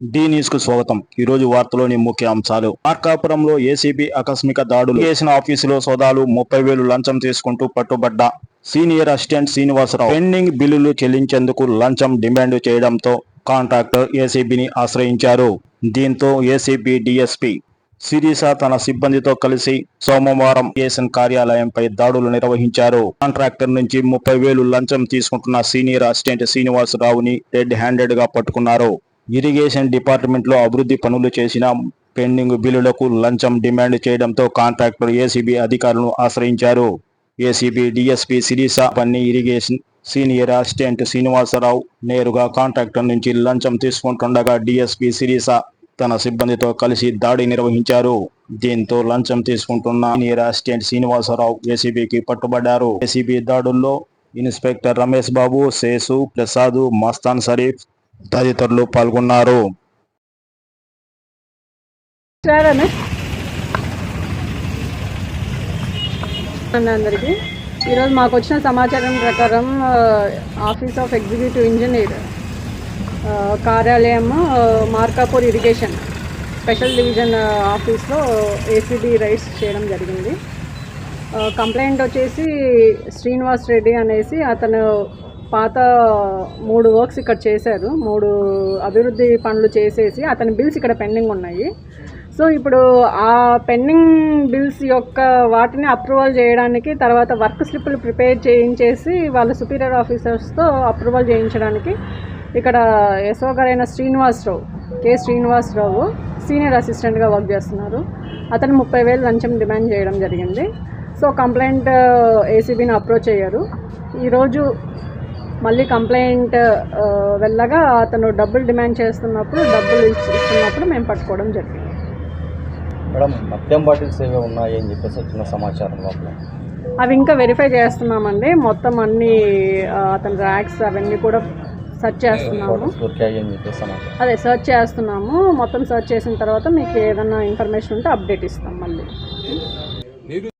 D న్యూస్కు స్వాగతం. ఈ రోజు వార్తలోని ముఖ్య అంశాలు. మార్కాపురంలో ఏసీబీ ఆకస్మిక దాడులు చేసిన ఆఫీసులో సోదాలు ముప్పై వేలు లంచం తీసుకుంటూ పట్టుబడ్డ సీనియర్ అసిస్టెంట్ శ్రీనివాసరావు. పెండింగ్ బిల్లులు చెల్లించేందుకు లంచం డిమాండ్ చేయడంతో కాంట్రాక్టర్ ఏసీబీని ఆశ్రయించారు. దీంతో ఏసీబీ డిఎస్పీ సిరీస తన సిబ్బందితో కలిసి సోమవారం ఏసన్ కార్యాలయంపై దాడులు నిర్వహించారు. కాంట్రాక్టర్ నుంచి ముప్పై వేలు లంచం తీసుకుంటున్న సీనియర్ అసిస్టెంట్ శ్రీనివాసరావుని రెడ్ హ్యాండెడ్గా పట్టుకున్నారు. ఇరిగేషన్ డిపార్ట్మెంట్లో అభివృద్ధి పనులు చేసిన పెండింగ్ బిల్లులకు లంచం డిమాండ్ చేయడంతో కాంట్రాక్టర్ ఏసీబీ అధికారులను ఆశ్రయించారు. ఏసీబీ డిఎస్పీ సిరిసా పన్ని ఇరిగేషన్ సీనియర్ అసిస్టెంట్ శ్రీనివాసరావు నేరుగా కాంట్రాక్టర్ నుంచి లంచం తీసుకుంటుండగా డిఎస్పీ సిరిసా తన సిబ్బందితో కలిసి దాడి నిర్వహించారు. దీంతో లంచం తీసుకుంటున్న సీనియర్ అసిస్టెంట్ శ్రీనివాసరావు ఏసీబీకి పట్టుబడ్డారు. ఏసీబీ దాడుల్లో ఇన్స్పెక్టర్ రమేష్ బాబు శేసు ప్రసాద్ మస్తాన్ షరీఫ్ తదితరులు పాల్గొన్నారు. అందరికీ. ఈరోజు మాకు వచ్చిన సమాచారం ప్రకారం ఆఫీస్ ఆఫ్ ఎగ్జిక్యూటివ్ ఇంజనీర్ కార్యాలయం మార్కాపూర్ ఇరిగేషన్ స్పెషల్ డివిజన్ ఆఫీస్లో ఏసీబీ రైడ్స్ చేయడం జరిగింది. కంప్లైంట్ వచ్చేసి శ్రీనివాస్ రెడ్డి అనేసి అతను పాత మూడు వర్క్స్ ఇక్కడ చేశారు. మూడు అభివృద్ధి పనులు చేసేసి అతని బిల్స్ ఇక్కడ పెండింగ్ ఉన్నాయి. సో ఇప్పుడు ఆ పెండింగ్ బిల్స్ యొక్క వాటిని అప్రూవల్ చేయడానికి తర్వాత వర్క్ స్లిప్లు ప్రిపేర్ చేయించేసి వాళ్ళ సుపీరియర్ ఆఫీసర్స్తో అప్రూవల్ చేయించడానికి ఇక్కడ ఎస్ఓ గారైన శ్రీనివాసరావు కె శ్రీనివాసరావు సీనియర్ అసిస్టెంట్గా వర్క్ చేస్తున్నారు. అతను ముప్పై వేలు లంచం డిమాండ్ చేయడం జరిగింది. సో కంప్లైంట్ ఏసీబీని అప్రోచ్ అయ్యారు. ఈరోజు మళ్ళీ కంప్లైంట్ వెళ్ళగా అతను డబ్బులు డిమాండ్ చేస్తున్నప్పుడు డబ్బులు ఇస్తున్నప్పుడు మేము పట్టుకోవడం జరిగింది. మేడం మద్యం బాటిల్స్ ఏవో ఉన్నాయి అని చెప్పేసి వచ్చిన సమాచారం లోపల. అవి ఇంకా వెరిఫై చేస్తున్నామండి. మొత్తం అన్ని అతని ర్యాక్స్ అవన్నీ కూడా సెర్చ్ చేస్తున్నాము. అదే సెర్చ్ చేస్తున్నాము. మొత్తం సెర్చ్ చేసిన తర్వాత మీకు ఏదైనా ఇన్ఫర్మేషన్ ఉంటే అప్డేట్ ఇస్తాం మళ్ళీ.